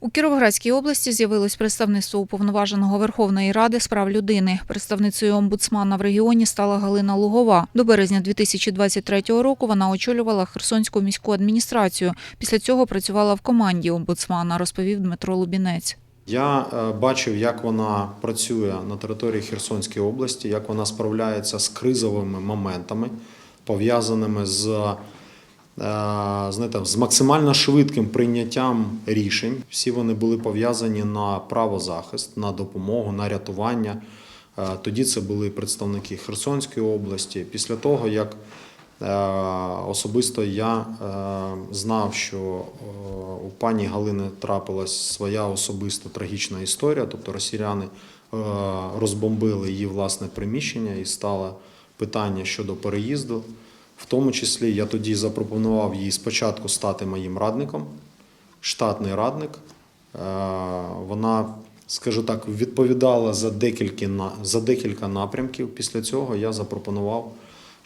У Кіровоградській області з'явилось представництво уповноваженого Верховної Ради з прав людини. Представницею омбудсмана в регіоні стала Галина Лугова. До березня 2023 року вона очолювала Херсонську міську адміністрацію. Після цього працювала в команді омбудсмана, розповів Дмитро Лубінець. Я е, бачив, як вона працює на території Херсонської області, як вона справляється з кризовими моментами, пов'язаними з, знаєте, з максимально швидким прийняттям рішень. Всі вони були пов'язані на правозахист, на допомогу, на рятування. Е, Тоді це були представники Херсонської області. Після того, як Е, Особисто я е, знав, що е, у пані Галини трапилась своя особиста трагічна історія, тобто росіяни е, розбомбили її власне приміщення і стало питання щодо переїзду. В тому числі я тоді запропонував їй спочатку стати моїм радником, штатний радник. Е, Вона, скажу так, відповідала за декілька, за декілька напрямків. Після цього я запропонував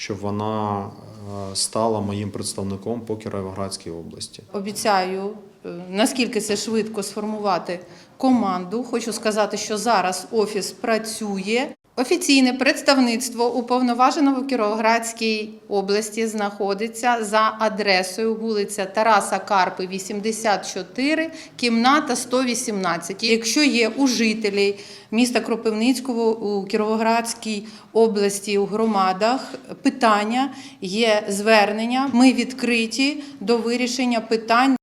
щоб вона е, стала моїм представником по Кіровоградській області. Обіцяю, е, наскільки це швидко сформувати команду. Хочу сказати, що зараз офіс працює. Офіційне представництво уповноваженого в Кіровоградській області знаходиться за адресою вулиця Тараса Карпи, 84, кімната 118. Якщо є у жителів міста Кропивницького у Кіровоградській області у громадах питання, є звернення, ми відкриті до вирішення питань.